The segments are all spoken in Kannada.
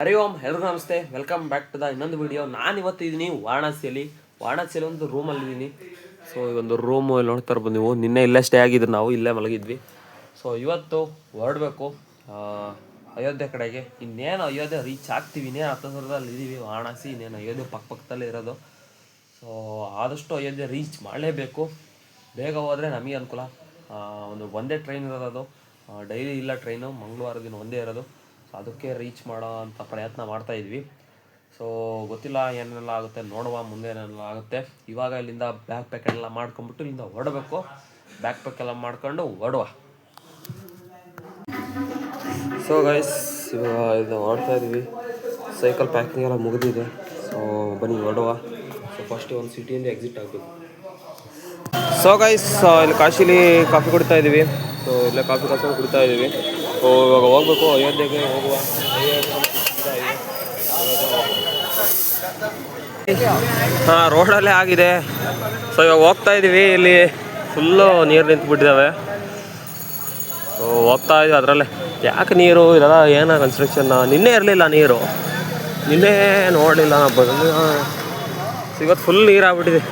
ಹರಿ ಓಂ, ಎಲ್ರಿಗೂ ನಮಸ್ತೆ. ವೆಲ್ಕಮ್ ಬ್ಯಾಕ್ ಟು ದ ಇನ್ನೊಂದು ವಿಡಿಯೋ ನಾನು ಇವತ್ತು ಇದ್ದೀನಿ ವಾರಣಾಸಿಯಲ್ಲಿ. ವಾರಣಾಸಿಯಲ್ಲಿ ಒಂದು ರೂಮಲ್ಲಿ ಇದ್ದೀನಿ ಸೊ ಈ ಒಂದು ರೂಮು ನೋಡ್ತಾ ಇರ್ಬೋದು ನೀವು. ನಿನ್ನೆ ಇಲ್ಲೇ ಸ್ಟೇ ಆಗಿದ್ರು ನಾವು, ಇಲ್ಲೇ ಮಲಗಿದ್ವಿ. ಸೊ ಇವತ್ತು ಹೊರಡಬೇಕು. ಅಯೋಧ್ಯೆ ಕಡೆಗೆ. ಇನ್ನೇನು ಅಯೋಧ್ಯೆ ರೀಚ್ ಆಗ್ತೀವಿ, ಇನ್ನೇನು ಹತ್ತತ್ರದಲ್ಲಿ ಇದ್ದೀವಿ ವಾರಣಾಸಿ, ಇನ್ನೇನು ಅಯೋಧ್ಯೆ ಪಕ್ಕ ಪಕ್ಕದಲ್ಲೇ ಇರೋದು. ಸೊ ಆದಷ್ಟು ಅಯೋಧ್ಯೆ ರೀಚ್ ಮಾಡಲೇಬೇಕು. ಬೇಗ ಹೋದರೆ ನಮಗೆ ಅನುಕೂಲ. ಒಂದು ಒಂದೇ ಟ್ರೈನ್ ಇರೋದು ಡೈಲಿ ಇಲ್ಲ ಟ್ರೈನು ಮಂಗಳವಾರ ದಿನ ಒಂದೇ ಇರೋದು. ಸೊ ಅದಕ್ಕೆ ರೀಚ್ ಮಾಡೋ ಅಂತ ಪ್ರಯತ್ನ ಮಾಡ್ತಾ ಇದ್ವಿ. ಸೊ ಗೊತ್ತಿಲ್ಲ ಏನೆಲ್ಲ ಆಗುತ್ತೆ, ನೋಡುವ, ಮುಂದೆ ಏನೆಲ್ಲ ಆಗುತ್ತೆ. ಇವಾಗ ಇಲ್ಲಿಂದ ಬ್ಯಾಕ್ ಪ್ಯಾಕ್ ಎಲ್ಲ ಮಾಡ್ಕೊಂಬಿಟ್ಟು ಇಲ್ಲಿಂದ ಹೊರಡಬೇಕು. ಬ್ಯಾಕ್ ಪ್ಯಾಕ್ ಎಲ್ಲ ಮಾಡ್ಕೊಂಡು ಹೊರಡುವ. ಸೊ ಗೈಸ್ ಇದು ಹೊರಡ್ತಾ ಇದ್ದೀವಿ ಸೈಕಲ್ ಪ್ಯಾಕಿಂಗ್ ಎಲ್ಲ ಮುಗಿದಿದೆ. ಸೊ ಬನ್ನಿ, ಹೊರಡುವ. ಸೊ ಫಸ್ಟ್ ಒಂದು ಸಿಟಿಯಿಂದ ಎಕ್ಸಿಟ್ ಆಗಬೇಕು. ಸೊ ಗೈಸ್ ಇಲ್ಲಿ ಕಾಶಿಲಿ ಕಾಫಿ ಕುಡಿತಾ ಇದ್ದೀವಿ ಸೊ ಇಲ್ಲೇ ಕಾಫಿ ಕಾಸಲ್ಲಿ ಕುಡಿತಾ ಇದ್ದೀವಿ ಸೊ ಇವಾಗ ಹೋಗ್ಬೇಕು ಅಯೋಧ್ಯೆಗೆ ಹೋಗುವ. ಹಾಂ, ರೋಡಲ್ಲೇ ಆಗಿದೆ. ಸೊ ಇವಾಗ ಹೋಗ್ತಾ ಇದ್ದೀವಿ ಇಲ್ಲಿ ಫುಲ್ಲು ನೀರು ನಿಂತ್ಬಿಟ್ಟಿದ್ದಾವೆ ಸೊ ಹೋಗ್ತಾ ಇದ್ದೀವಿ ಅದರಲ್ಲೇ. ಯಾಕೆ ನೀರು? ಇದೆಲ್ಲ ಏನೋ ಕನ್ಸ್ಟ್ರಕ್ಷನ್ ನಿನ್ನೆ ಇರಲಿಲ್ಲ ನೀರು. ನಿನ್ನೆ ನೋಡಲಿಲ್ಲ ಬಂದು. ಇವತ್ತು ಫುಲ್ ನೀರು ಆಗ್ಬಿಟ್ಟಿದೆ.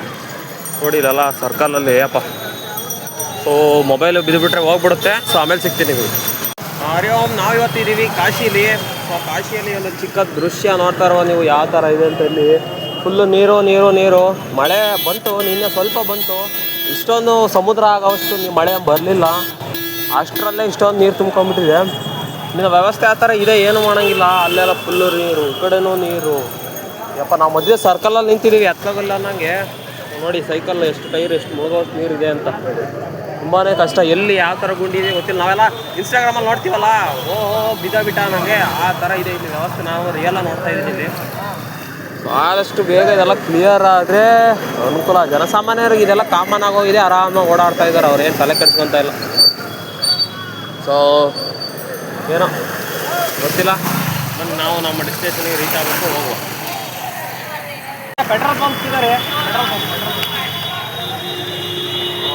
ನೋಡಿರಲ್ಲ ಸರ್ಕಲಲ್ಲಿ ಅಪ್ಪ. ಸೊ ಮೊಬೈಲು ಬಿದ್ದುಬಿಟ್ರೆ ಹೋಗ್ಬಿಡುತ್ತೆ. ಸೊ ಆಮೇಲೆ ಸಿಗ್ತೀನಿ ನಿಮಗೆ. ಹರಿ ಓಂ, ನಾವು ಇವತ್ತಿದ್ದೀವಿ ಕಾಶಿಲಿ. ಸೊ ಕಾಶಿಯಲ್ಲಿ ಒಂದು ಚಿಕ್ಕ ದೃಶ್ಯ ನೋಡ್ತಾ ಇರುವ ನೀವು, ಯಾವ ಥರ ಇದೆ ಅಂತ ಹೇಳಿ. ಫುಲ್ಲು ನೀರು ನೀರು ನೀರು. ಮಳೆ ಬಂತು, ನಿನ್ನೆ ಸ್ವಲ್ಪ ಬಂತು. ಇಷ್ಟೊಂದು ಸಮುದ್ರ ಆಗೋಷ್ಟು ನೀವು ಮಳೆ ಬರಲಿಲ್ಲ. ಅಷ್ಟರಲ್ಲೇ ಇಷ್ಟೊಂದು ನೀರು ತುಂಬ್ಕೊಂಬಿಟ್ಟಿದೆ ನಿನ್ನ ವ್ಯವಸ್ಥೆ ಆ ಥರ ಇದೆ, ಏನು ಮಾಡೋಂಗಿಲ್ಲ. ಅಲ್ಲೆಲ್ಲ ಫುಲ್ಲು ನೀರು, ಈ ಕಡೆನೂ ನೀರು. ಯಪ್ಪ, ನಾವು ಮಧ್ಯೆ ಸರ್ಕಲಲ್ಲಿ ನಿಂತಿದ್ದೀವಿ ಎತ್ತೋಗಲ್ಲ ಅನ್ನಂಗೆ. ನೋಡಿ ಸೈಕಲ್ ಎಷ್ಟು ಟೈರ್ ಎಷ್ಟು ಮುಗಿದೋಷ್ಟು ನೀರಿದೆ ಅಂತ. ತುಂಬಾ ಕಷ್ಟ. ಎಲ್ಲಿ ಯಾವ ಥರ ಗುಂಡಿ ಇದೆ ಗೊತ್ತಿಲ್ಲ. ನಾವೆಲ್ಲ ಇನ್ಸ್ಟಾಗ್ರಾಮಲ್ಲಿ ನೋಡ್ತೀವಲ್ಲ? ಓ ಬಿದ ಬಿಟ್ಟ ನನಗೆ ಆ ಥರ ಇದೆ ಇಲ್ಲಿ ವ್ಯವಸ್ಥೆ. ನಾವು ರಿಯಲ್ಲ ನೋಡ್ತಾ ಇದ್ದೀನಿ ಇಲ್ಲಿ. ಆದಷ್ಟು ಬೇಗ ಇದೆಲ್ಲ ಕ್ಲಿಯರ್ ಆದರೆ ಅನುಕೂಲ ಜನಸಾಮಾನ್ಯರಿಗೆ ಇದೆಲ್ಲ ಕಾಮನ್ ಆಗೋಗಿದೆ ಆರಾಮಾಗಿ ಓಡಾಡ್ತಾ ಇದ್ದಾರೆ ಅವ್ರು ಏನು ತಲೆ ಕೆಡ್ಸ್ಕೊಂತ ಇಲ್ಲ. ಸೊ ಏನೋ ಗೊತ್ತಿಲ್ಲ. ಬಂದು ನಾವು ನಮ್ಮ ಡೆಸ್ಟಿನೇಷನ್ಗೆ ರೀಚ್ ಆಗಬೇಕು. ಹೋಗುವ. ಪೆಟ್ರೋಲ್ ಪಂಪ್ ಇದ್ದಾರೆ ಪೆಟ್ರೋಲ್ ಪಂಪ್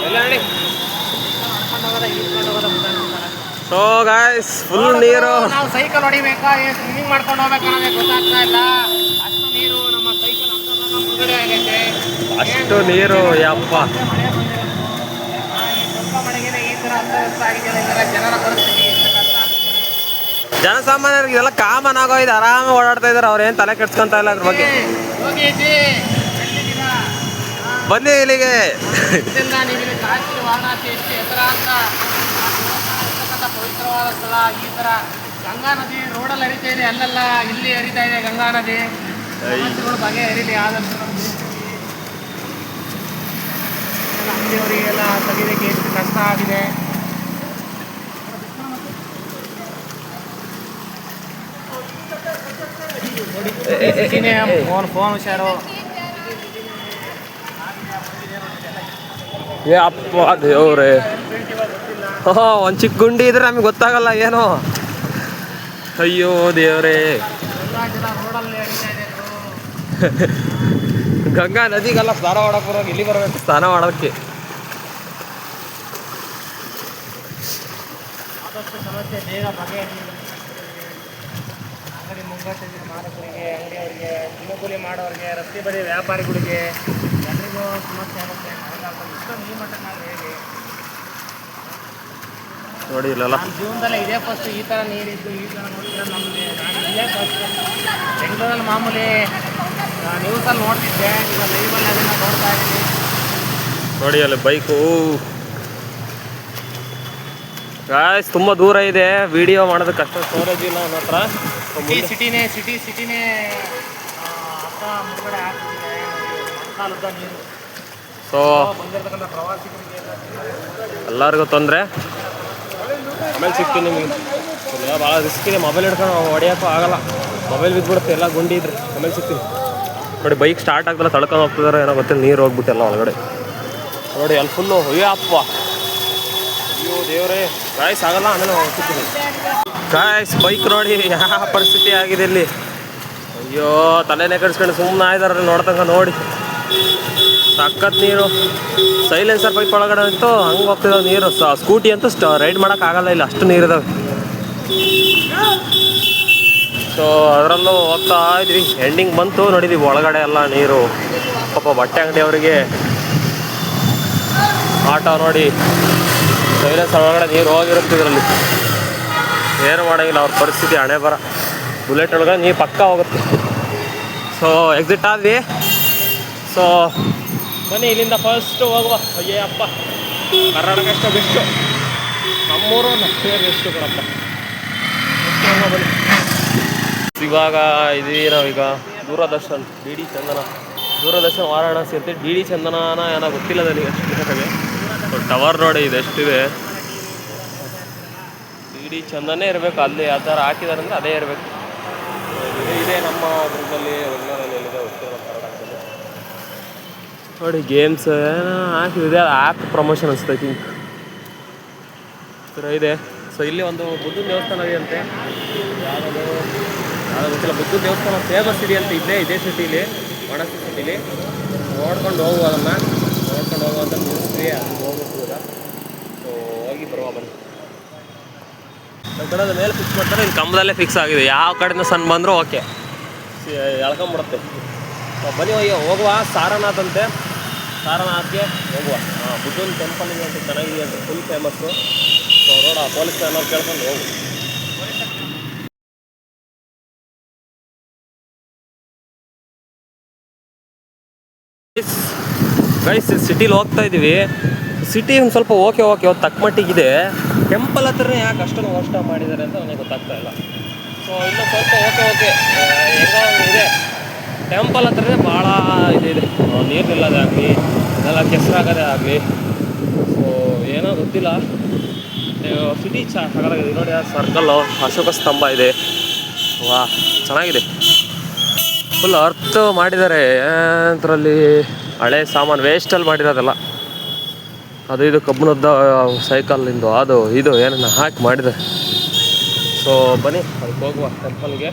ಎಲ್ಲ ನೋಡಿ. ಸೊ ಗಾಯ್ಸ್ ಫುಲ್ ನೀರು. ನಾವು ಸೈಕಲ್ ಹೊಡಿಬೇಕಾ? ಸ್ವಿಮ್ಮಿಂಗ್ ಮಾಡ್ಕೊಂಡು ಹೋಗ್ಬೇಕಾ ಅನ್ನೋದೇ ಗೊತ್ತಾಗ್ತಾ ಇಲ್ಲ. ಅಷ್ಟು ನೀರು ನಮ್ಮ ಸೈಕಲ್ ಮುಳುಗಡೆ ಆಗೈತೆ. ಅಷ್ಟು ನೀರು ಯಪ್ಪ. ಸ್ವಲ್ಪ ಮಳೆಗೇನೆ ಈ ಅಸ್ತವ್ಯಸ್ತ ಜನರ ಜನಸಾಮಾನ್ಯರಿಗೆ ಇದೆಲ್ಲ ಕಾಮನ್ ಆಗೋಯ್ತು ಆರಾಮಾಗಿ ಓಡಾಡ್ತಾ ಇದ್ದಾರೆ. ಅವ್ರು ಏನು ತಲೆ ಕೆಡ್ಸ್ಕೊಂತ ಇಲ್ಲ ಅದ್ರ ಬಗ್ಗೆ. ಬನ್ನಿ ಇಲ್ಲಿಗೆ ಕಾಶಿ ವಾರಣಾಸಿ ಎಷ್ಟು ಎತ್ತರ ಅಂತ ಪವಿತ್ರವಾದ ಸ್ಥಳ ಈ ಥರ ಗಂಗಾ ನದಿ ರೋಡಲ್ಲಿ ಹರಿತಾ ಇದೆ ಅಲ್ಲೆಲ್ಲ ಇಲ್ಲಿ ಹರಿತಾ ಇದೆ ಗಂಗಾ ನದಿ ಬಗೆ ಹರಿಲಿ ಆದಷ್ಟು ಅಂಗಡಿಯವರಿಗೆಲ್ಲ ತೆಗಿಲಿಕ್ಕೆ ಎಷ್ಟು ಕಷ್ಟ ಆಗಿದೆ ಫೋನ್ ಫೋನ್ ಹುಷಾರು ಏ ಅಪ್ಪ ದೇವ್ರೆ. ಹಾ, ಒಂದು ಚಿಕ್ಕ ಗುಂಡಿ ಇದ್ರೆ ನಮಗೆ ಗೊತ್ತಾಗಲ್ಲ ಏನೋ. ಅಯ್ಯೋ ದೇವ್ರೇ. ಗಂಗಾ ನದಿಗೆಲ್ಲ ಸ್ನಾನ ಮಾಡಕ್ಕೆ ಬರೋ ಇಲ್ಲಿ ಬರಬೇಕು? ಸ್ನಾನ ಆದಷ್ಟು ಸಮಸ್ಯೆ ಬೇಗ ಮುಂಗಟ್ಟಿನ ಮಾಲಕರಿಗೆ ಅಂಗಡಿಯವರಿಗೆ ದಿನಕೂಲಿ ಮಾಡೋರಿಗೆ ರಸ್ತೆ ಬದಿ ವ್ಯಾಪಾರಿಗಳಿಗೆ ಎಲ್ಲರಿಗೂ ಸಮಸ್ಯೆ ಆಗುತ್ತೆ ಮಳೆಗಾಲದಲ್ಲಿ ಇಷ್ಟೊಂದು ಈ ಮಟ್ಟಕ್ಕೆ ನಾವು ಹೇಗೆ ನೋಡಿ ಇಲ್ಲೆಲ್ಲ ನಮ್ಮ ಜೀವನದಲ್ಲೇ ಇದೇ ಫಸ್ಟ್ ಈ ಥರ ನೀರಿದ್ದು ಈ ಥರ ನೋಡಿದ್ರೆ ನಮಗೆ ನಾನು ಇಲ್ಲೇ ಫಸ್ಟ್ ಬೆಂಗಳೂರಲ್ಲಿ ಮಾಮೂಲಿ ನ್ಯೂಸಲ್ಲಿ ನೋಡ್ತಿದ್ದೆ ಈಗ ಲೈವಲ್ಲಿ ಅದನ್ನು ನೋಡ್ತಾ ಇದ್ದೀನಿ. ನೋಡಿ ಅಲ್ಲಿ ಬೈಕು ಗಾಯ್ಸ್ ತುಂಬ ದೂರ ಇದೆ ವಿಡಿಯೋ ಮಾಡೋದಕ್ಕೆ ಕಷ್ಟ ಸ್ಟೋರೇಜ್ ಇಲ್ಲ ನನ್ನ ಹತ್ರ. ಸಿಟಿ ಸಿಟಿನೇ ಸಿಟಿ ಸಿಟಿನೇ ಅರ್ಧ ಮುಂದೆ ಆಗ್ತಿದೆ ಮಳೆಗಾಲದ ನೀರು. ಸೊ ಬಂದಿರತಕ್ಕಂಥ ಪ್ರವಾಸಿಗರಿಗೆ ಎಲ್ಲ ಎಲ್ಲರಿಗೂ ತೊಂದರೆ. ಆಮೇಲೆ ಸಿಕ್ತೀನಿ ನಿಮಗೆ. ಇಲ್ಲ ಭಾಳ ರಿಸ್ಕ್ ಇದೆ. ಮೊಬೈಲ್ ಹಿಡ್ಕೊಂಡು ಹೊಡಿಯೋಕ್ಕೂ ಆಗಲ್ಲ. ಮೊಬೈಲ್ ಬಿದ್ದುಬಿಡುತ್ತೆ ಎಲ್ಲ ಗುಂಡಿ ಇದ್ರೆ. ಆಮೇಲೆ ಸಿಗ್ತೀನಿ ನೋಡಿ ಬೈಕ್ ಸ್ಟಾರ್ಟ್ ಆಗ್ತಲ್ಲ ತಳ್ಕೊಂಡು ಹೋಗ್ತಿದಾರೆ ಏನೋ ಗೊತ್ತಿಲ್ಲ. ನೀರು ಹೋಗ್ಬಿಟ್ಟೆಲ್ಲ ಒಳಗಡೆ. ನೋಡಿ ಅಲ್ಲಿ ಫುಲ್ಲು ಅಯ್ಯೋ ಅಪ್ಪ. ಅಯ್ಯೋ ದೇವ್ರೇ. ಪ್ರಾಯ್ಸ್ ಆಗಲ್ಲ ಆಮೇಲೆ ಸಿಗ್ತೀನಿ ಗಾಯಸ್ ಬೈಕ್ ನೋಡಿ ಯಾವ ಪರಿಸ್ಥಿತಿ ಆಗಿದೆ ಇಲ್ಲಿ? ಅಯ್ಯೋ, ತಲೆನೇ ಕಡಿಸ್ಕೊಂಡು ಸುಮ್ಮನೆ ಆಯ್ದಾರ ನೋಡ್ತಂಗ ನೋಡಿ. ಸಖತ್ ನೀರು. ಸೈಲೆನ್ಸರ್ ಬೈಕ್ ಒಳಗಡೆ ಇತ್ತು ಹಂಗೆ ಹೋಗ್ತಿದಾವೆ ನೀರು. ಸ್ಕೂಟಿ ಅಂತೂ ರೈಡ್ ಮಾಡೋಕ್ಕಾಗಲ್ಲ ಇಲ್ಲ ಅಷ್ಟು ನೀರಿದಾವೆ ಸೊ ಅದರಲ್ಲೂ ಹೋಗ್ತಾ ಇದ್ವಿ. ಎಂಡಿಂಗ್ ಬಂತು, ನೋಡಿದ್ವಿ ಒಳಗಡೆ ಎಲ್ಲ ನೀರು. ಪಾಪ ಬಟ್ಟೆ ಅಂಗಡಿಯವರಿಗೆ ಆಟೋ ನೋಡಿ. ಸೈಲೆನ್ಸರ್ ಒಳಗಡೆ ನೀರು ಹೋಗಿರುತ್ತೆ ಇದರಲ್ಲಿ. ಏನು ಮಾಡೋಂಗಿಲ್ಲ ಅವ್ರ ಪರಿಸ್ಥಿತಿ ಹಣೆ ಬರ. ಬುಲೆಟ್ ಒಳಗೆ ನೀ ಪಕ್ಕ ಹೋಗುತ್ತೆ ಸೊ ಎಕ್ಸಿಟ್ ಆದ್ವಿ. ಸೊ ಬನ್ನಿ ಇಲ್ಲಿಂದ ಫಸ್ಟ್ ಹೋಗುವ. ಅಯ್ಯೇ ಅಪ್ಪ ಕರ್ನಾಟಕ ಎಷ್ಟು ಬೆಸ್ಟು ನಮ್ಮೂರು ಎಷ್ಟು ಬೆಸ್ಟು ಇವಾಗ ಇದೀವಿ ನಾವೀಗ ದೂರದರ್ಶನ್, ಡಿ ಡಿ ಚಂದನ. ದೂರದರ್ಶನ್ ವಾರಾಣಸಿ ಅಂತ ಡಿ ಡಿ ಚಂದನನ ಏನೋ ಗೊತ್ತಿಲ್ಲ ನನಗೆ ಸೊ ಟವರ್ ನೋಡಿ ಇದು ಡಿ ಚಂದನೇ ಇರಬೇಕು ಅಲ್ಲಿ ಆ ಥರ ಹಾಕಿದ್ದಾರೆ ಅಂದರೆ ಅದೇ ಇರಬೇಕು. ಇದೆ ನಮ್ಮ ದುರ್ಗದಲ್ಲಿ ಕರ್ನಾಟಕದಲ್ಲಿ. ನೋಡಿ ಗೇಮ್ಸ್ ಏನೋ ಹಾಕಿದೆ ಆ್ಯಪ್ ಪ್ರಮೋಷನ್ ಅನಿಸ್ತೈತಿ ಥರ ಇದೆ. ಸೊ ಇಲ್ಲಿ ಒಂದು ಬುದ್ಧನ ದೇವಸ್ಥಾನ ಇದೆ ಅಂತೆ. ಯಾವುದದು ಯಾವ್ದು ಗೊತ್ತಿಲ್ಲ. ಬುದ್ಧ ದೇವಸ್ಥಾನ ಫೇಮಸ್ ಇದೆ ಅಂತ ಇದ್ದೇ ಇದೇ ಸಿಟಿಲಿ ಒಣಸಿ ಸಿಟಿಲಿ. ನೋಡ್ಕೊಂಡು ಹೋಗುವ ಅದನ್ನು. ನೋಡ್ಕೊಂಡು ಹೋಗುವಂಥ ಅಲ್ಲಿ ಹೋಗೋದು ಈಗ ಸೊ ಹೋಗಿ ಬರುವ ಬನ್ನಿ. ಮೇಲೆ ಫಿಕ್ಸ್ ಮಾಡ್ತಾರೆ ಕಂಬದಲ್ಲೇ ಫಿಕ್ಸ್ ಆಗಿದೆ. ಯಾವ ಕಡೆಯಿಂದ ಸಣ್ಣ ಬಂದರೂ ಓಕೆ ಎಳ್ಕೊಂಬಿಡುತ್ತೆ. ಬನ್ನಿ ಹೋಗುವ. ಸಾರನಾಥ್ ಅಂತೆ ಸಾರನಾಥ್ಗೆ ಹೋಗುವ. ಹಾಂ ಬುದ್ಧನ ಟೆಂಪಲ್ ಇದೆ ಅಂತ ಚೆನ್ನಾಗಿದೆ ಅಂತ ಫುಲ್ ಫೇಮಸ್ಸು ಸೊ ನೋಡ ಪೊಲೀಸ್ ಅನ್ನೋರು ಕೇಳ್ಕೊಂಡು ಹೋಗು. ಗೈಸ್ ಸಿಟಿಲಿ ಹೋಗ್ತಾ ಇದ್ದೀವಿ ಸಿಟಿ ಒಂದು ಸ್ವಲ್ಪ ಓಕೆ ಓಕೆ ತಕ್ಕ ಇದೆ ಟೆಂಪಲ್ ಹತ್ರನೇ ಯಾಕೆ ಅಷ್ಟೊಂದು ವರ್ಷ ಮಾಡಿದ್ದಾರೆ ಅಂತ ನನಗೆ ಗೊತ್ತಾಗ್ತಾ ಇಲ್ಲ. ಸೊ ಇನ್ನೂ ಸ್ವಲ್ಪ ಓಕೆ ಓಕೆ. ಹೆಂಗೋ ಇದೆ. ಟೆಂಪಲ್ ಹತ್ರನೇ ಭಾಳ ಇದಿದೆ. ಇದೆ ನೀರು ನಿಲ್ಲೋದೇ ಆಗಲಿ ಅದೆಲ್ಲ ಕೆಸರಾಗೋದೇ ಆಗಲಿ. ಸೊ ಏನೋ ಗೊತ್ತಿಲ್ಲ. ಸಿಟಿ ಚೆನ್ನಾಗಿದೆ ನೋಡಿ ಸರ್ಕಲ್ಲು ಅಶೋಕ ಸ್ತಂಭ ಇದೆ. ವಾ, ಚೆನ್ನಾಗಿದೆ. ಫುಲ್ ಅರ್ತ್ ಮಾಡಿದ್ದಾರೆ. ಅದರಲ್ಲಿ ಹಳೆ ಸಾಮಾನು ವೇಸ್ಟಲ್ಲಿ ಮಾಡಿರೋದಲ್ಲ. ಅದು ಇದು ಕಬ್ಬಿಣದ ಸೈಕಲ್ಲಿಂದು ಅದು ಇದು ಏನನ್ನ ಹಾಕಿ ಮಾಡಿದೆ ಸೊ ಬನ್ನಿ ಅದಕ್ಕೆ ಹೋಗುವ ಟೆಂಪಲ್ಗೆ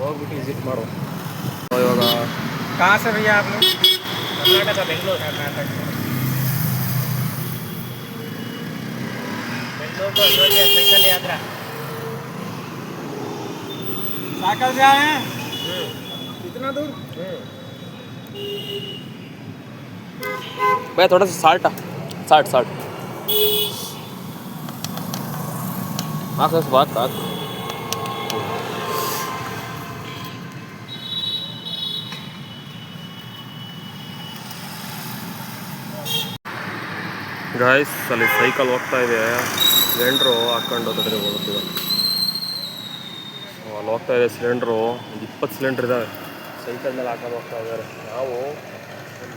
ಹೋಗ್ಬಿಟ್ಟು ವಿಸಿಟ್ ಮಾಡುವ So, ಇವಾಗ कहाँ से भैया आप लोग ಕರ್ನಾಟಕ ಬೆಂಗಳೂರು कर्नाटक बेंगलोर को अयोध्या स्पेशल यात्रा साइकिल से आए हैं कितना दूर भैया थोड़ा सा साल्ट साल्ट साल्ट हाँ सर बात बात ಗಾಯ್ಸ್ ಅಲ್ಲಿ ಸೈಕಲ್ ಹೋಗ್ತಾ ಇದೆ ಸಿಲಿಂಡ್ರು ಹಾಕ್ಕೊಂಡು ತಡೆದು ಹೋಗುತ್ತಿದೆ ಅಲ್ಲಿ ಹೋಗ್ತಾ ಇದೆ ಸಿಲಿಂಡ್ರು ಒಂದು ಇಪ್ಪತ್ತು ಸಿಲಿಂಡ್ರ್ ಇದ್ದಾವೆ ಸೈಕಲ್ ಮೇಲೆ ಹಾಕೊಂಡು ಹೋಗ್ತಾ ಇದ್ದಾರೆ ನಾವು ಒಂದು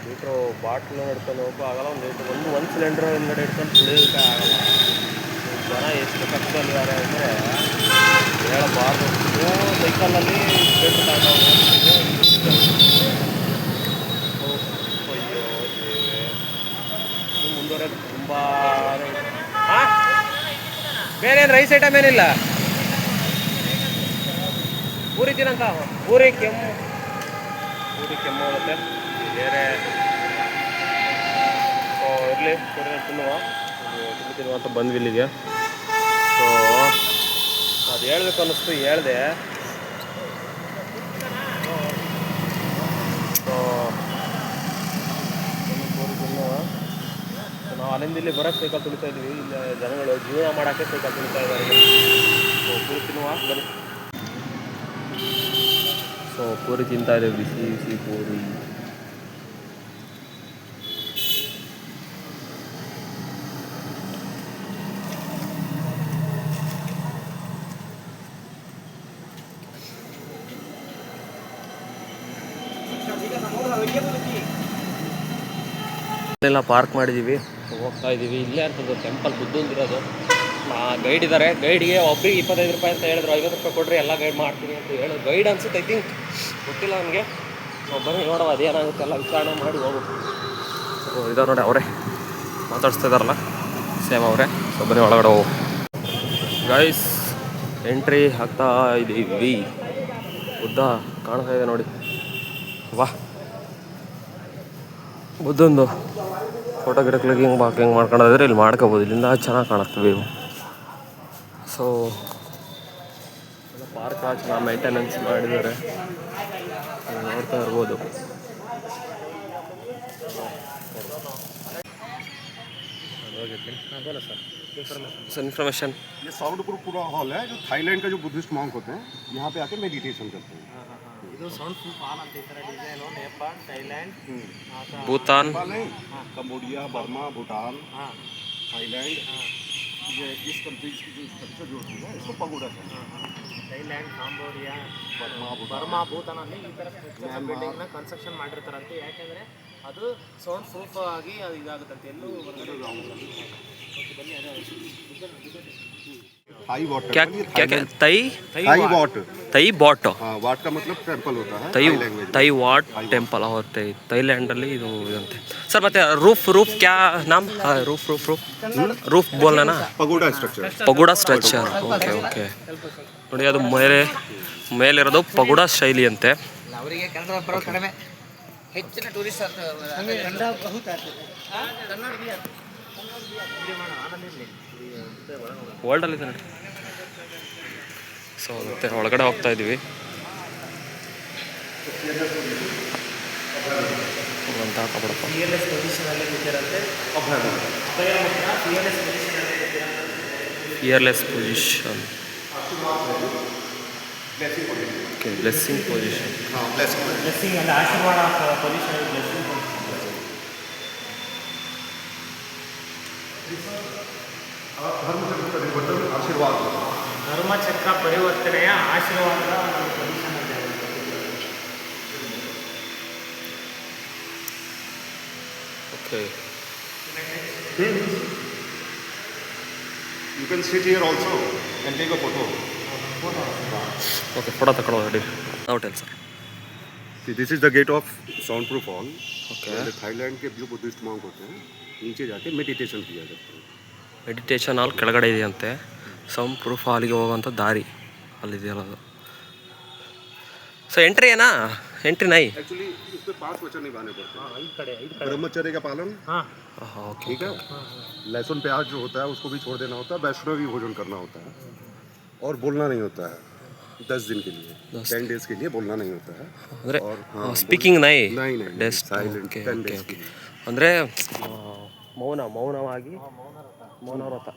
ಲೀಟ್ರು ಬಾಟ್ಲು ಹಿಡ್ಕೊಂಡು ಹೋಗೋ ಆಗಲ್ಲ, ಒಂದು ಲೀಟ್ರ್ ಒಂದು ಒಂದು ಸಿಲಿಂಡ್ರ್ ಹಿಂದ್ಗಡೆ ಹಿಡ್ಕೊಂಡು ಕುಡಿಯೋದಕ್ಕೆ ಆಗಲ್ಲ. ಜನ ಎಷ್ಟು ಕಷ್ಟದಲ್ಲಿದ್ದಾರೆ ಅಂದರೆ ಹೇಳಬಾರ್ದು. ಸೈಕಲಲ್ಲಿ ಹೋಗ್ತಿದ್ದೆ. ಅಯ್ಯೋ ಮುಂದುವರೆದು ತುಂಬ ಬೇರೆ ರೈಸ್ ಐಟಮ್ ಏನಿಲ್ಲ? ಪೂರಿ ತಿನ್ನಂತ ಪೂರಿ ಕೆಮ್ಮು. ಪೂರಿ ಕೆಮ್ಮು ಆಗುತ್ತೆ. ಬೇರೆ ಸೊ ಇರಲಿ ತಿನ್ನುವ. ತಿನ್ನು ತಿನ್ನುವ ಅಂತ ಬಂದ್ವಿ ಇಲ್ಲಿಗೆ. ಸೊ ಅದು ಹೇಳ್ಬೇಕು ಅನ್ನಿಸ್ತು, ಹೇಳಿದೆ. ಸೊ ತಿನ್ನುವ. ನಾವು ಅಲ್ಲಿಂದ ಇಲ್ಲಿ ಬರೋಕ್ಕೆ ಸೈಕಲ್ ತುಳಿತಾ ಇದ್ವಿ. ಇಲ್ಲಿ ಜನಗಳು ಜೀವನ ಮಾಡೋಕ್ಕೆ ಸೈಕಲ್ ತುಳಿತಾ ಇದ್ದಾರೆ. ಸೊ ಪೂರಿ ತಿನ್ನುವ, ಬನ್ನಿ. ಸೊ ಪೂರಿ ತಿಂತಾ ಇದ್ದೀವಿ. ಬಿಸಿ ಬಿಸಿ ಪೂರಿ. ಎಲ್ಲ ಪಾರ್ಕ್ ಮಾಡಿದ್ದೀವಿ ಹೋಗ್ತಾ ಇದ್ದೀವಿ ಇಲ್ಲೇ ಅಂತದ್ದು ಟೆಂಪಲ್ ಬುದ್ಧಂದಿರೋದು ಗೈಡ್ ಇದ್ದಾರೆ ಗೈಡ್ಗೆ ಒಬ್ರಿಗೆ ಇಪ್ಪತ್ತೈದು ರೂಪಾಯಿ ಅಂತ ಹೇಳಿದ್ರು. ಐವತ್ತು ರೂಪಾಯಿ ಕೊಡ್ರಿ ಎಲ್ಲ ಗೈಡ್ ಮಾಡ್ತೀನಿ ಅಂತ ಹೇಳಿದ್ರು. ಗೈಡ್ ಅನ್ಸುತ್ತೆ ಐ ಥಿಂಕ್ ಗೊತ್ತಿಲ್ಲ ನನಗೆ ಬನ್ನಿ ನೋಡುವ ಅದೇನಾಗುತ್ತೆ ಎಲ್ಲ ವಿಚಾರಣೆ ಮಾಡಿ ಹೋಗ್ಬೇಕು. ಇದಾರೆ ಇದಾವೆ ನೋಡಿ ಅವರೇ. ಮಾತಾಡ್ಸ್ತಾ ಇದಾರಲ್ಲ? ಸೇಮ್ ಅವರೇ. ಸೊ ಬನ್ನಿ ಒಳಗಡೆ ಹೋಗು. ಗೈಸ್ ಎಂಟ್ರಿ ಆಗ್ತಾ ಇದ್ದೀವಿ ಉದ್ದ ಕಾಣ್ತಾ ಇದೆ ನೋಡಿ. ವಾ ಬುದ್ಧಂದು ಫೋಟೋ ಗಿಡ ಕ್ಲಿಕ್ಕಿಂಗ್ ಬಾಕಿಂಗ್ ಮಾಡ್ಕೊಂಡಾದ್ರೆ ಇಲ್ಲಿ ಮಾಡ್ಕೋಬೋದು ಇಲ್ಲಿಂದ ಚೆನ್ನಾಗಿ ಕಾಣುತ್ತೆ ವ್ಯೂ ಸೊ ಪಾರ್ಕ್ ಚೆನ್ನಾಗಿ ಮೈಂಟೆನೆನ್ಸ್ ಮಾಡಿದ್ದಾರೆ ನೀವು ನೋಡ್ತಾ ಇರ್ಬೋದು सर इन्फॉर्मेशन ये साउंड प्रूफ पूरा हॉल है जो थाईलैंड का जो बुद्धिस्ट मॉन्क होते हैं यहाँ पे आके मेडिटेशन करते हैं ಇದು ಸೌಂಡ್ ಪ್ರೂಫ್ ಹಾಲ್ ಅಂತ ಈ ಥರ ಡಿಸೈನು ನೇಪಾಳ ಥೈಲ್ಯಾಂಡ್ भूटान नेपाल नहीं कम्बोडिया बर्मा भूटान ಹಾಂ थाईलैंड ये इस कंट्रीज की जो स्ट्रक्चर जो होती है इसको पगोडा कहते हैं Thailand Cambodia Burma Bhutan Burma ಭೂತಾನಲ್ಲಿ ಈ ಥರ ಸ್ಟ್ರಕ್ಚರ್ ಬಿಲ್ಡಿಂಗ್ನ ಕನ್ಸ್ಟ್ರಕ್ಷನ್ ಮಾಡಿರ್ತಾರಂತೆ ಯಾಕೆಂದರೆ ಅದು ಸೌಂಡ್ ಪ್ರೂಫ್ ಆಗಿ ಅದು ಇದಾಗುತ್ತಂತೆ ಎಲ್ಲೂ ಹೊರಗಡೆ ಓಕೆ, ಬನ್ನಿ ಅದೇ थाई वाटर क्या क्या क्या तई थाई वाट तई बॉट हाँ वाट का मतलब टेम्पल होता है Thai Thai language Thai wat temple ಅವತ್ತೆ ಥೈಲ್ಯಾಂಡಲ್ಲಿ ಇದು ಇದಂತೆ ಸರ್ ಮತ್ತೆ ರೂಫ್ ರೂಫ್ ಕ್ಯಾ ನಾಮ್ roof roof roof roof ಬೋಲ್ನಾ pagoda structure pagoda structure okay okay ನೋಡಿ ಅದು ಮೇಲೆ ಮೇಲಿರೋದು ಪಗುಡ ಶೈಲಿ ಅಂತೆ ಅವರಿಗೆ ಕನ್ನಡ ಬರೋ ಕಡಿಮೆ ಹೆಚ್ಚಿನ ಟೂರಿಸ್ಟ್ ಕನ್ನಡ ವರ್ಲ್ಡಲ್ಲಿ ನೋಡಿ ಸೊ ಮತ್ತೆ ಒಳಗಡೆ ಹೋಗ್ತಾ ಇದ್ದೀವಿ. ಅಂತ ಹಾಕಬಿಡಪ್ಪ earless position okay blessing position blessing ಆಶೀರ್ವಾದ ಪೊಸಿಷನ್ ಬ್ಲೆಸ್ಸಿಂಗ್ धर्म से परिवर्तन आशीर्वाद होता है ಧರ್ಮಚಕ್ರ ಪರಿವರ್ತನೆಯ ಆಶೀರ್ವಾದದ ಒಂದು ಪೊಸಿಷನ್ ಇದೆ okay You can sit here also and take a photo. Okay photo ತಗೊಳ್ಳೋ ready hotel sir See, this is the gate of soundproof hall. Okay. जैसे थाईलैंड के जो बुद्धिस्ट मॉन्क होते हैं नीचे जाके मेडिटेशन किया जाता है ಮೆಡಿಟೇಷನ್ ಹಾಲ್ ಕೆಳಗಡೆ ಇದೆಯಂತೆ ಸಮ್ ಪ್ರೂಫ್ ಹಾಲಿಗೆ ಹೋಗುವಂಥ ದಾರಿ ಅಲ್ಲಿದೆಯಲ್ಲ ಅದು ಸೊ ಎಂಟ್ರಿ ಏನಾ ಎಂಟ್ರಿ ನೈ एक्चुअली इस पे पांच वचन निभाने पड़ते ಐದು ಕಡೆ ಐದು हैं ब्रह्मचर्य का पालन ಹಾಂ ಓಕೆ ठीक है लहसुन प्याज जो होता है उसको भी छोड़ देना होता है वैष्णवी भोजन करना होता है और बोलना नहीं होता है दस दिन के लिए दस टेन डेज के लिए बोलना नहीं होता है ಅಂದರೆ और हाँ ಸ್ಪೀಕಿಂಗ್ ನೈ नहीं नहीं dust silent okay ten okay days okay के लिए ಅಂದರೆ ಮೌನ ಮೌನವಾಗಿ ಮೌನವ್ರತ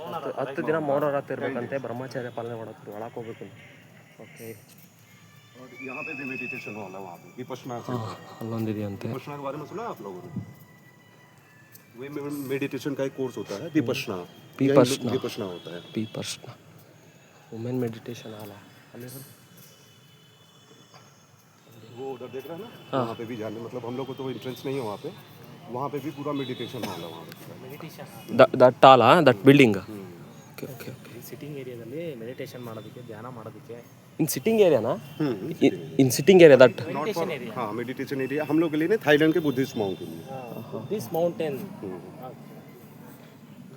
ಹತ್ತು ಹತ್ತು ದಿನ ಮೌನವ್ರತ ಇರ್ಬೇಕಂತೆ ಬ್ರಹ್ಮಚರ್ಯ ಪಾಲನೆ ಮಾಡೋದು ಒಳಗೆ ಹೋಗ್ಬೇಕು ಓಕೆ और यहाँ पे भी मेडिटेशन हॉल है वहाँ पे विपश्यना से ಅಲ್ಲೊಂದಿದೆಯಂತೆ विपश्यना के बारे में सुना है आप लोगों ने वही मेडिटेशन का एक कोर्स होता है विपश्यना विपश्यना। यही विपश्यना होता है ಪಿ ಪರ್ಸ್ನ ವುಮೆನ್ ಮೆಡಿಟೇಷನ್ ಅಲ್ಲ ಅಲ್ಲಿ वो उधर देख रहा है ना वहाँ पे भी जाने मतलब हम लोग को तो इंट्रेंस नहीं है वहाँ पे वहाँ पे भी पूरा मेडिटेशन हॉल है वहाँ पे meditation that ಹಾಲಾ that building okay okay okay ಈ ಸಿಟ್ಟಿಂಗ್ ಏರಿಯಾದಲ್ಲಿ ಮೆಡಿಟೇಷನ್ ಮಾಡೋದಕ್ಕೆ ಧ್ಯಾನ ಮಾಡೋದಕ್ಕೆ ಇನ್ sitting ಏರಿಯಾನಾ hmm in sitting area that not for हाँ मेडिटेशन एरिया हम लोग के लिए नहीं थाईलैंड के बुद्धिस्ट मॉन्क के लिए ದಿಸ್ ಮೌಂಟೇನ್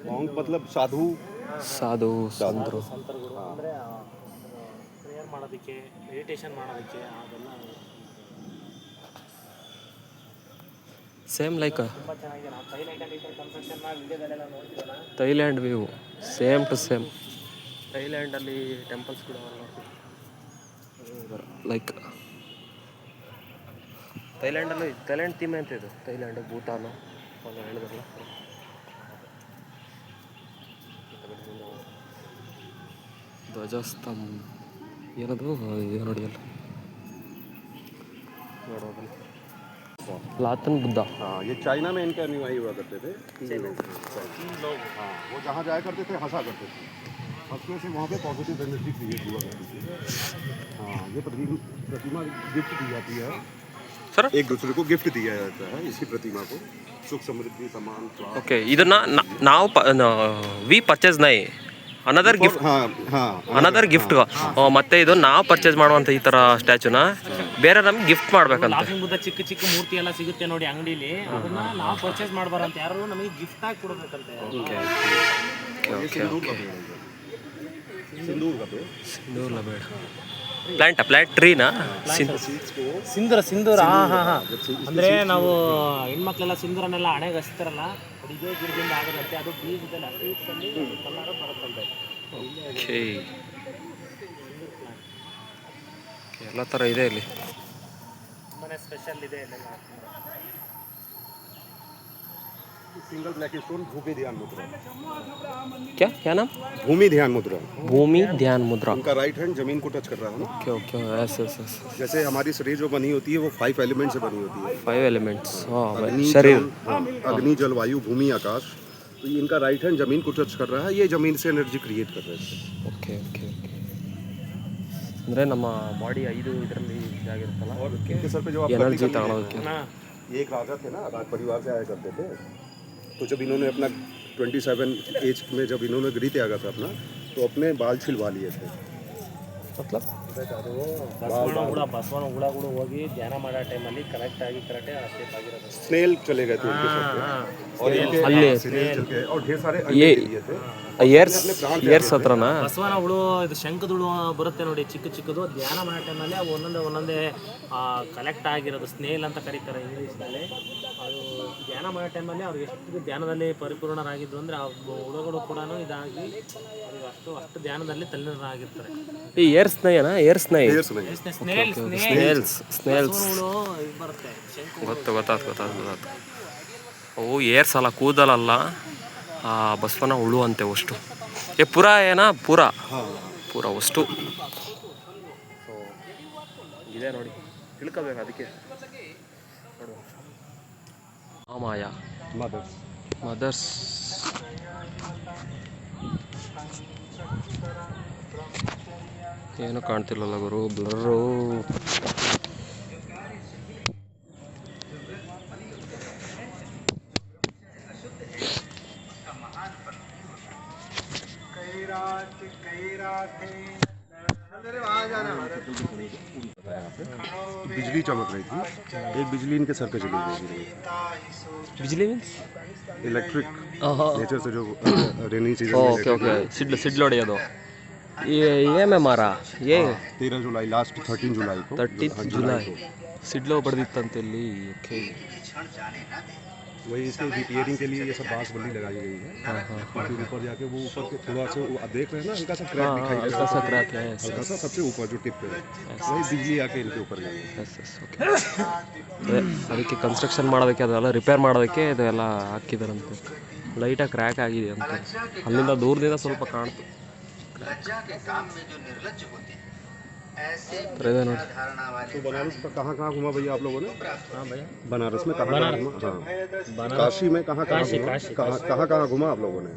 मॉन्क मतलब साधु ಸಾಧು ಸಂತರು ಸಂತರುಗಳು ಅಂದರೆ ಪ್ರೇಯರ್ ಮಾಡೋದಕ್ಕೆ ಮೆಡಿಟೇಷನ್ ಮಾಡೋದಕ್ಕೆ ಅದೆಲ್ಲ ವಿಡಿಯೋದಲ್ಲೆಲ್ಲ like Thailand view same to same ಥೈಲ್ಯಾಂಡಲ್ಲಿ temples ಕೂಡ ಲೈಕ್ ಥೈಲ್ಯಾಂಡಲ್ಲಿ ಥೈಲ್ಯಾಂಡ್ ಥೀಮ್ ಅಂತ ಇದು? ಥೈಲ್ಯಾಂಡ್ ಭೂತಾನು ಒಂದು ಹೇಳಿದ್ರಲ್ಲ? ಧ್ವಜಸ್ತಂಭ. ಏನದು? ಇದು ನೋಡಿ ಅಲ್ಲ ನೋಡೋದಲ್ಲ. ಲಾತನ್ ಬುದ್ಧ हाँ ये चाइना में इनके अनुयायी हुआ करते थे तीन लोग हाँ वो जहाँ जाया करते थे हंसा करते थे हंसने से वहाँ पे पॉजिटिव एनर्जी क्रिएट हुआ करती थी हाँ ये प्रति- प्रतिमा गिफ्ट दी जाती है ಸರ್ एक दूसरे को गिफ्ट दिया जाता है इसी प्रतिमा को सुख समृद्धि सम्मान स्वास्थ्य ಓಕೆ ಇದನ್ನ ನ- ನಾವು ವಿ ಪರ್ಚೇಸ್ ನೈ ಅನದರ್ ಗಿಫ್ಟ್ हाँ हाँ ಅನದರ್ ಗಿಫ್ಟ್ ಮತ್ತೆ ಇದು ನಾವು ಪರ್ಚೇಸ್ ಮಾಡುವಂತ ಈ ತರ ಸ್ಟ್ಯಾಚುನ ಬೇರೆ ನಮ್ಗೆ ಗಿಫ್ಟ್ ಮಾಡ್ಬೇಕಂತ. ಲಾಫಿಂಗ್ ಚಿಕ್ಕ ಚಿಕ್ಕ ಮೂರ್ತಿ ಎಲ್ಲ ಸಿಗುತ್ತೆ ನೋಡಿ ಅಂಗಡಿಲಿ. ಅದನ್ನ ನಾವು ಪರ್ಚೇಸ್ ಮಾಡಬಾರಂತ. ಯಾರು ನಮಗೆ ಗಿಫ್ಟ್ ಆಗಿ ಕೊಡಬೇಕಂತೆ. ಪ್ಲಾಂಟ್ ಪ್ಲಾಂಟ್ ಟ್ರೀನಾ ಸಿಂಧೂರ ಸಿಂಧೂರ ಹಾ ಹಾಂ. ಹಾಂ ಅಂದರೆ ನಾವು ಹೆಣ್ಮಕ್ಳೆಲ್ಲ ಸಿಂಧೂರನ್ನೆಲ್ಲ ಹಣೆಗೆ ಹಚ್ತಾರಲ್ಲ ಅದು ಇದೇ ಗಿಡದಿಂದ ಆಗದಂತೆ ಅದು ಬೀಜದಲ್ಲಿ ಅತಿ ಬರುತ್ತಂತೆ. ಎಲ್ಲ ಥರ ಇದೆ ಇಲ್ಲಿ ತುಂಬಾ ಸ್ಪೆಷಲ್ ಇದೆ ಇಲ್ಲೆಲ್ಲ सिंगल ब्लैक स्टोन भूमि ध्यान मुद्रा क्या क्या नाम भूमि ध्यान मुद्रा भूमि ध्यान मुद्रा उनका राइट हैंड जमीन को टच कर रहा है ना ओके ओके ऐसे ऐसे ऐसे जैसे हमारी शरीर जो बनी होती है वो फाइव एलिमेंट से बनी होती है फाइव एलिमेंट्स हाँ भाई अग्नि शरीर जल, हाँ, अग्नि जल वायु भूमि आकाश तो ये इनका राइट हैंड जमीन को टच कर रहा है ये जमीन से एनर्जी क्रिएट कर रहे हैं ಓಕೆ ಓಕೆ ಓಕೆ ಅಂದರೆ ನಮ್ಮ ಬಾಡಿ ಐದು ಇದರಲ್ಲಿ ಇದಾಗಿರುತ್ತಲ್ಲ और इनके सर पे जो आप ಎನರ್ಜಿ गद्दी कर ತಗೊಳೋದಕ್ಕೆ ये एक राजा थे ना राज परिवार से आया करते थे तो जब इन्होंने अपना 27 एज में जब इन्होंने गृह त्यागा था अपना तो अपने बाल छिलवा लिए थे ಮತ್ಲಬ್ ಬಸವನ ಹುಳ ಬಸವನ ಹುಳಗಳು ಹೋಗಿ ಧ್ಯಾನ ಮಾಡೋ ಟೈಮಲ್ಲಿ ಕರೆಕ್ಟ್ ಆಗಿ ಕರೆಕ್ಟ್ ಆ ಶೇಪ್ ಆಗಿರೋದು स्नेल चले गए थे उनके सर पे और इनके अल्ले। स्नेल चल गए और ढेर सारे ये अंडे दिए थे ಏರ್ಸ್ ಏರ್ಸ್ ಹತ್ರನಾ? ಬಸವನ ಹುಳು ಇದು ಶಂಕದ ಹುಳು ಬರುತ್ತೆ ನೋಡಿ ಚಿಕ್ಕ ಚಿಕ್ಕದು. ಧ್ಯಾನ ಮಾಡೋ ಟೈಮಲ್ಲಿ ಒಂದೊಂದೇ ಒಂದೊಂದೇ ಕಲೆಕ್ಟ್ ಆಗಿರೋದು. ಸ್ನೇಲ್ ಅಂತ ಕರೀತಾರೆ ಇಂಗ್ಲೀಷ್ನಲ್ಲಿ. ಅದು ಧ್ಯಾನ ಮಾಡೋ ಟೈಮಲ್ಲಿ ಅವ್ರು ಎಷ್ಟು ಧ್ಯಾನದಲ್ಲಿ ಪರಿಪೂರ್ಣರಾಗಿದ್ರು ಅಂದರೆ ಆ ಹುಳುಗಳು ಕೂಡ ಇದಾಗಿ ಅಷ್ಟು ಅಷ್ಟು ಧ್ಯಾನದಲ್ಲಿ ತಲ್ಲೀನರಾಗಿರ್ತಾರೆ. ಈ ಏರ್ ಸ್ನೇಹನ? ಏರ್ ಸ್ನೇಹ? ಸ್ನೇಲ್ಸ್ ಸ್ನೇಲ್ಸ್ ಬರುತ್ತೆ. ಗೊತ್ತು ಗೊತ್ತಾಯ್ತು ಗೊತ್ತಾಯ್ತು ಓ ಏರ್ಸಲ್ಲ ಕೂದಲಲ್ಲ? ಆ ಬಸವನ ಉಳುವಂತೆ ಅಂತೆ ಅಷ್ಟು. ಏ ಪುರ ಏನ? ಪೂರ. ಪೂರ ಅಷ್ಟು. ಇದೆ ನೋಡಿ. ತಿಳ್ಕೋಬೇಕು ಅದಕ್ಕೆ. ಮಾಮಾಯ ಮದರ್ಸ್ ಮದರ್ಸ್ ಏನು ಕಾಣ್ತಿಲ್ಲಲ್ಲ ಗುರು ಬ್ಲರು बिजली चमक रही थी एक बिजली इनके सर पे चली गई ಬಿಜ್ಲಿ ಮೀನ್ಸ್ इलेक्ट्रिक ಹಾಂ नेचर से जो रेनी सीजन ಓಕೆ ಓಕೆ ಸಿಡ್ಲು ಸಿಡ್ಲು ಹೊಡೆಯೋದು ಏಮೆ ಮಾರ ಏ तेरह जुलाई लास्ट थर्टीन जुलाई को ತರ್ಟೀನ್ತ್ ಜುಲೈ ಸಿಡ್ಲು ಬಡ್ದಿತ್ತಂತೆ ಇಲ್ಲಿ ಓಕೆ वही इसके रिपेयरिंग के लिए ये सब बांस बल्ली लगाई गई है हाँ हाँ फिर ऊपर जाके वो ऊपर के थोड़ा सा वो आप देख रहे हैं ना हल्का सा क्रैक दिखाई दे हल्का रहा सा है crack है, हल्का सा सबसे ऊपर जो टिप पे है वही बिजली आके इनके ऊपर गई है ಎಸ್ ಎಸ್ ಓಕೆ ಅದೇ ಅದಕ್ಕೆ ಕನ್ಸ್ಟ್ರಕ್ಷನ್ ಮಾಡೋದಕ್ಕೆ ಅದೆಲ್ಲ ರಿಪೇರ್ ಮಾಡೋದಕ್ಕೆ ಇದೆಲ್ಲ ಹಾಕಿದಾರಂತೆ ಲೈಟಾಗಿ ಕ್ರ್ಯಾಕ್ ಆಗಿದೆ ಅಂತ ಅಲ್ಲಿಂದ ದೂರದಿಂದ ಸ್ವಲ್ಪ ಕಾಣ್ತು ಥರ ಇದೆ ನೋಡಿ तो बनारस पर कहाँ कहाँ घूमा भैया आप लोगों ने? हाँ बनारस में कहाँ कहाँ घूमा? हाँ। काशी में कहाँ कहाँ घूमा? कहाँ कहाँ कहाँ घूमा आप लोगों ने?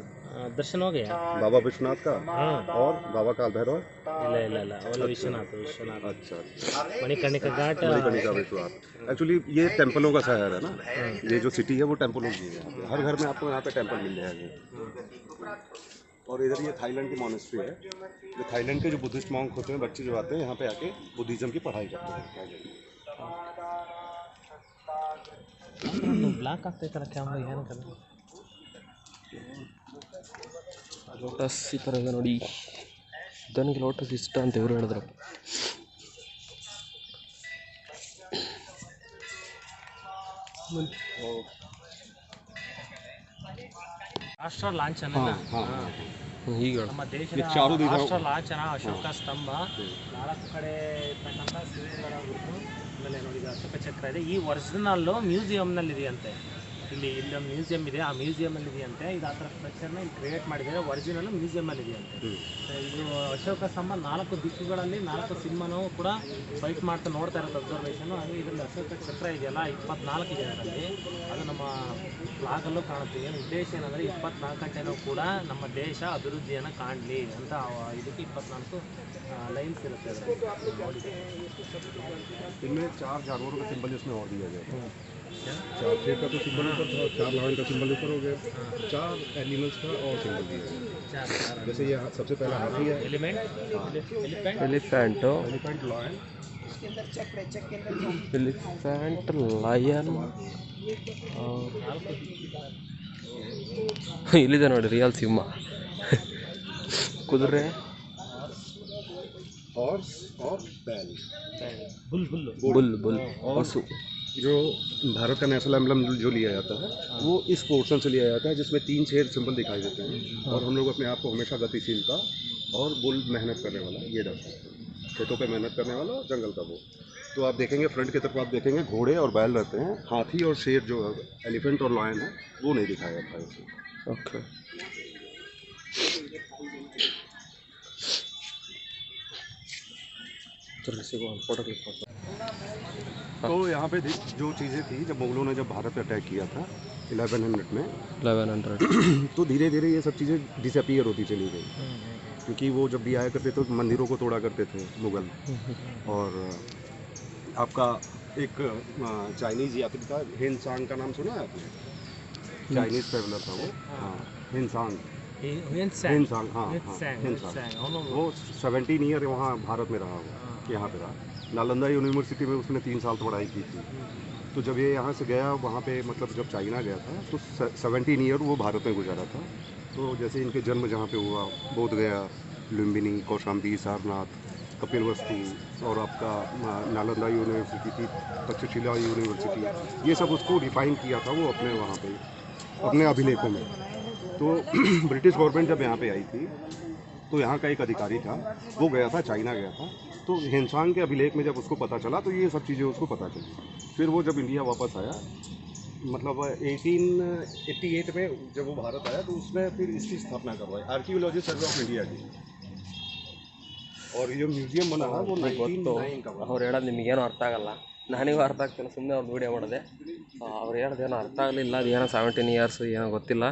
दर्शन हो गया। बाबा विश्वनाथ का? हाँ। और बाबा काल भैरव अच्छा। विश्वनाथ विश्वनाथ। अच्छा, अच्छा। मणिकर्णिका घाट। मणिकर्णिका विश्वनाथ। एक्चुअली ये टेम्पलों का शहर है ना? ये जो सिटी है वो टेम्पलों की है। हर घर में आपको यहाँ पे टेंपल मिल जाएगा। और इधर ये थाईलैंड की मॉनेस्ट्री है जो थाईलैंड के जो बुद्धिस्ट मॉन्क होते हैं बच्चे जो आते हैं यहाँ पे आके बुद्धिज्म की पढ़ाई करते हैं थाईलैंड में। ಬ್ಲಾಕ್ ಆಗ್ತೈತಲ್ಲ ಕ್ಯಾಮ್ರಾ ಏನು ಕದ ಲೋಟಸ್ ಈ ಥರ ಇದೆ ನೋಡಿ ನನಗೆ ಲೋಟಸ್ ಇಷ್ಟ ಅಂತ ಇವರು ಹೇಳಿದ್ರು ರಾಷ್ಟ್ರ ಲಾಂಛನ ಈಗ ನಮ್ಮ ದೇಶದ ರಾಷ್ಟ್ರ ಲಾಂಛನ ಅಶೋಕ ಸ್ತಂಭ. ನಾಲ್ಕು ಕಡೆ ಇರ್ತಕ್ಕಂಥ ಆಮೇಲೆ ನೋಡಿ ಅಶೋಕ ಚಕ್ರ ಇದೆ. ಈ ಒರಿಜಿನಲ್ಲು ಮ್ಯೂಸಿಯಂನಲ್ಲಿ ಇದೆಯಂತೆ ಇಲ್ಲಿ ಇಲ್ಲೊಂದು ಮ್ಯೂಸಿಯಂ ಇದೆ ಆ ಮ್ಯೂಸಿಯಮಲ್ಲಿ ಇದೆಯಂತೆ ಇದು ಆ ಥರ ಸ್ಟ್ರಕ್ಚರ್ನ ಇಲ್ಲಿ ಕ್ರಿಯೇಟ್ ಮಾಡಿದ್ದಾರೆ ಒರಿಜಿನಲ್ ಮ್ಯೂಸಿಯಮಲ್ಲಿ ಇದೆಯಂತೆ ಇದು ಅಶೋಕ ಸ್ತಂಭ ನಾಲ್ಕು ದಿಕ್ಕುಗಳಲ್ಲಿ ನಾಲ್ಕು ಸಿಂಹನೂ ಕೂಡ ಫೈಟ್ ಮಾಡ್ತಾ ನೋಡ್ತಾ ಇರೋದು ಅಬ್ಸರ್ವೇಷನ್ ಹಾಗೆ ಇದರಲ್ಲಿ ಅಶೋಕ ಚಕ್ರ ಇದೆಯಲ್ಲ ಇಪ್ಪತ್ನಾಲ್ಕು ಇದೆ ಅದರಲ್ಲಿ ಅದು ನಮ್ಮ ಫ್ಲಾಗಲ್ಲೂ ಕಾಣುತ್ತೆ ಏನು ಉದ್ದೇಶ ಏನಂದರೆ ಇಪ್ಪತ್ನಾಲ್ಕು ಗಂಟೆನೂ ಕೂಡ ನಮ್ಮ ದೇಶ ಅಭಿವೃದ್ಧಿಯನ್ನು ಕಾಣಲಿ ಅಂತ ಆ ಇದಕ್ಕೆ ಇಪ್ಪತ್ನಾಲ್ಕು ಲೈನ್ಸ್ ಇರುತ್ತೆ ಅದರಲ್ಲಿ ನೋಡಿದೆ इनमें चार जानवरों का सिंबल इसमें और दिया गया है चार शेर का तो सिंबल ऊपर था चार लायन का सिंबल ऊपर हो गया चार एनिमल्स का और सिंबल दिया गया ಚಾರ್ ಚಾರ್ जैसे ये सबसे पहला हाथी है element elephant elephant elephant lion elephant lion ಇಲ್ಲಿದೆ ನೋಡಿ ರಿಯಲ್ ಸಿಂಹ ಕುದುರೆ हॉर्स और बैल ಬುಲ್ ಬುಲ್ಲು ಬುಲ್ ಬುಲ್ ಹಸು जो भारत का नेशनल एम्बलम जो लिया जाता है, वो इस पोर्शन से लिया जाता है जिसमें तीन शेर सिंबल दिखाई देते हैं और हम लोग अपने आप को हमेशा गतिशीलता और बोल मेहनत करने वाला ये रखते हैं। खेतों पे मेहनत करने वाला और जंगल का वो। तो आप देखेंगे, फ्रंट की तरफ़ आप देखेंगे, घोड़े और बैल रहते हैं। हाथी और शेर जो है एलिफेंट और लॉयन है, वो नहीं दिखाया जाता है उसमें ओके। को हम फ़ोटो क्लिक करते हैं। तो यहाँ पे जो चीज़ें थी जब मुगलों ने जब भारत पे अटैक किया था 1100 में 1100 तो धीरे धीरे ये सब चीज़ें डिसअपियर होती चली गई। क्योंकि वो जब भी आया करते थे तो मंदिरों को तोड़ा करते थे मुगल। और आपका एक चाइनीज़ यात्री था हिंसांग का नाम सुना है आपने? चाइनीज़ ट्रेवलर था वो। हाँ। हिंसांग हाँ हाँ हिंसांग वो। सेवेंटीन ईयर वहाँ भारत में रहा वो यहाँ पे रहा। नालंदा यूनिवर्सिटी में उसने तीन साल पढ़ाई की थी। तो जब ये यहाँ से गया, वहाँ पे मतलब जब चाइना गया था तो सेवेंटीन ईयर वो भारत में गुजारा था। तो जैसे इनके जन्म जहाँ पे हुआ, बोध गया, लुम्बिनी, कौशाम्बी, सारनाथ, कपिल वस्तु और आपका नालंदा यूनिवर्सिटी थी तक्षशिला यूनिवर्सिटी, ये सब उसको डिफाइन किया था वो अपने वहाँ पे, अपने अभिलेखों में। तो ब्रिटिश गवर्नमेंट जब यहाँ पे आई थी तो यहाँ का एक अधिकारी था, वो गया था, चाइना गया था। तो हिंसांग के अभिलेख में जब उसको पता चला तो ये सब चीज़ें उसको पता चली फिर वो जब इंडिया वापस आया मतलब 1888 में जब वो भारत आया तो उसने फिर इसकी स्थापना करवाई आर्कियोलॉजी सर्वे ऑफ इंडिया की और ये जो म्यूजियम बना है वो ಗೊತ್ತು 1909 का बना ಅವ್ರು ಹೇಳೋದು ನಿಮಗೇನು ಅರ್ಥ ಆಗಲ್ಲ ನನಗೂ ಅರ್ಥ ಆಗ್ತಿಲ್ಲ ಸುಮ್ಮನೆ ಒಂದು ವೀಡಿಯೋ ಮಾಡಿದೆ ಅವ್ರು ಹೇಳ್ದೇನೋ ಅರ್ಥ ಆಗಲಿಲ್ಲ ಅದು ಏನೋ ಸೆವೆಂಟೀನ್ ಇಯರ್ಸ್ ಏನೋ ಗೊತ್ತಿಲ್ಲ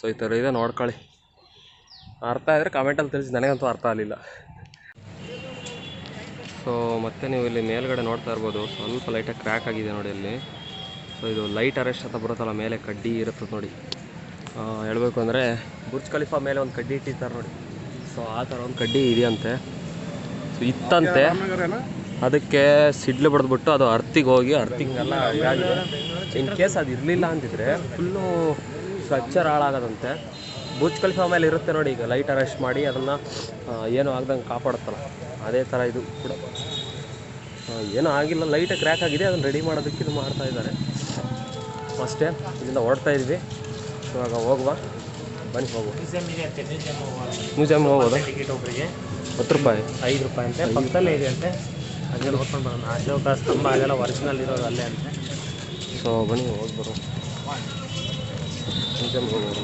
ಸೊ ಈ ಥರ ಇದೆ ನೋಡ್ಕೊಳ್ಳಿ ಅರ್ಥ ಆದರೆ ಕಮೆಂಟಲ್ಲಿ ತಿಳಿಸಿ ನನಗಂತೂ ಅರ್ಥ ಆಗಲಿಲ್ಲ ಸೊ ಮತ್ತೆ ನೀವು ಇಲ್ಲಿ ಮೇಲ್ಗಡೆ ನೋಡ್ತಾ ಇರ್ಬೋದು ಸ್ವಲ್ಪ ಲೈಟಾಗಿ ಕ್ರ್ಯಾಕ್ ಆಗಿದೆ ನೋಡಿ ಇಲ್ಲಿ. ಸೊ ಇದು ಲೈಟ್ ಅರೆಸ್ಟ್ ಅಂತ ಬರುತ್ತಲ್ಲ ಮೇಲೆ ಕಡ್ಡಿ ಇರುತ್ತೆ ನೋಡಿ. ಹೇಳಬೇಕು ಅಂದರೆ ಬುರ್ಜ್ ಖಲೀಫಾ ಮೇಲೆ ಒಂದು ಕಡ್ಡಿ ಇಟ್ಟಿರ್ತಾರೆ ನೋಡಿ. ಸೊ ಆ ಥರ ಒಂದು ಕಡ್ಡಿ ಇದೆಯಂತೆ. ಸೊ ಇತ್ತಂತೆ. ಅದಕ್ಕೆ ಸಿಡ್ಲು ಬಡ್ದ್ಬಿಟ್ಟು ಅದು ಅರ್ತಿಗೆ ಹೋಗಿ ಅರ್ತಿಗೆಲ್ಲ ಇದಾಗಿದೆ. ಇನ್ ಕೇಸ್ ಅದು ಇರಲಿಲ್ಲ ಅಂತಿದ್ರೆ ಫುಲ್ಲು ಸ್ಟ್ರಕ್ಚರ್ ಹಾಳಾಗದಂತೆ. ಬುರ್ಜ್ ಖಲೀಫಾ ಮೇಲೆ ಇರುತ್ತೆ ನೋಡಿ ಈಗ ಲೈಟ್ ಅರೆಸ್ಟ್ ಮಾಡಿ ಅದನ್ನು ಏನು ಆಗ್ದಂಗೆ ಕಾಪಾಡುತ್ತಲ್ಲ. ಅದೇ ಥರ ಇದು ಕೂಡ. ಏನೂ ಆಗಿಲ್ಲ. ಲೈಟಾಗಿ ಕ್ರ್ಯಾಕ್ ಆಗಿದೆ. ಅದನ್ನು ರೆಡಿ ಮಾಡೋದಕ್ಕೆ ಇದು ಮಾಡ್ತಾ ಇದ್ದಾರೆ. ಅಷ್ಟೇ ಇಲ್ಲಿಂದ ಹೊರಡ್ತಾ ಇದ್ವಿ. ಇವಾಗ ಹೋಗುವ. ಬನ್ನಿ ಹೋಗುವ. ಮ್ಯೂಸಿಯಮ್ಗೆ ಹೋಗೋದು. ಟಿಕೆಟ್ ಒಬ್ಬರಿಗೆ ಹತ್ತು ರೂಪಾಯಿ. ಐದು ರೂಪಾಯಿ ಅಂತೆ. ಪಕ್ಕದಲ್ಲೇ ಇದೆ ಅಂತೆ. ಅದೆಲ್ಲ ನೋಡ್ಕೊಂಡು ಬರೋಣ. ಅಶೋಕ ಸ್ತಂಭ ಅಲ್ಲೆಲ್ಲ ಒರಿಜಿನಲ್ ಇರೋದು ಅಲ್ಲೇ ಅಂತೆ. ಸೊ ಬನ್ನಿ ಹೋಗಿ ಬರೋ ಮ್ಯೂಸಿಯಮ್ಗೆ ಹೋಗೋದು.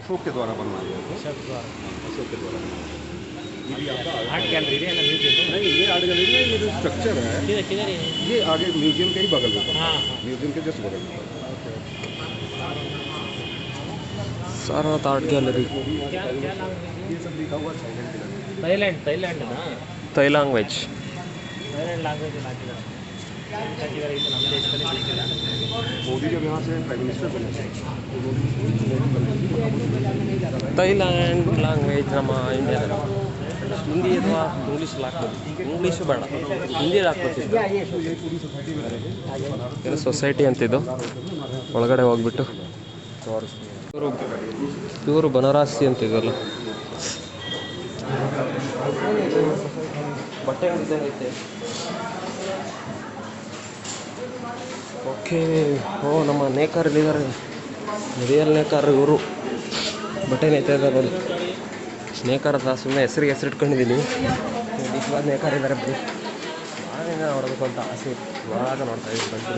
ಅಶೋಕ ದ್ವಾರ ಬಂದ ಅಶೋಕ ದ್ವಾರ. ಅಶೋಕ ದ್ವಾರ आर्ट गैलरी है नहीं ये आर्ट गैलरी ये जो स्ट्रक्चर है ये आगे म्यूज़ियम के ही बगल में म्यूज़ियम के जस्ट बगल में आर्ट गैलरी थाईलैंड थाईलैंड ना Thai language Thailand language language नम इंडिया ಹಿಂದಿ ಅಥವಾ ಇಂಗ್ಲೀಷಲ್ಲಿ ಹಾಕ್ಬೋದು. ಇಂಗ್ಲೀಷು ಬೇಡ. ಹಿಂದಿಯಲ್ಲಿ ಹಾಕ್ಬೋದು ಸೊಸೈಟಿ ಅಂತಿದ್ದು. ಒಳಗಡೆ ಹೋಗ್ಬಿಟ್ಟು. ಇವರು ಇವರು ಬನಾರಸಿ ಅಂತ ಇದೆಲ್ಲ ಬಟ್ಟೆ ಐತೆ. ಓಕೆ. ಓ ನಮ್ಮ ನೇಕಾರ್ ಇಲ್ಲಿದ್ದಾರೆ ರಿಯಲ್ ನೇಕಾರ್ ಇವರು. ಬಟ್ಟೆ ನೇಯ್ತಾ ಇದ್ದಾರೆ ನೇಕಾರ ಸುಮ್ಮನೆ ಹೆಸರಿಗೆ ಹೆಸರು ಇಟ್ಕೊಂಡಿದ್ದೀನಿ. ನಿಜವಾದ ನೇಕಾರ ಇದ್ದಾರೆ ಬಿಡಿ. ನಾನೇನ ಅಂತ ಆಸೆ ಇವಾಗ ನೋಡ್ತಾ ಇದ್ದೀನಿ.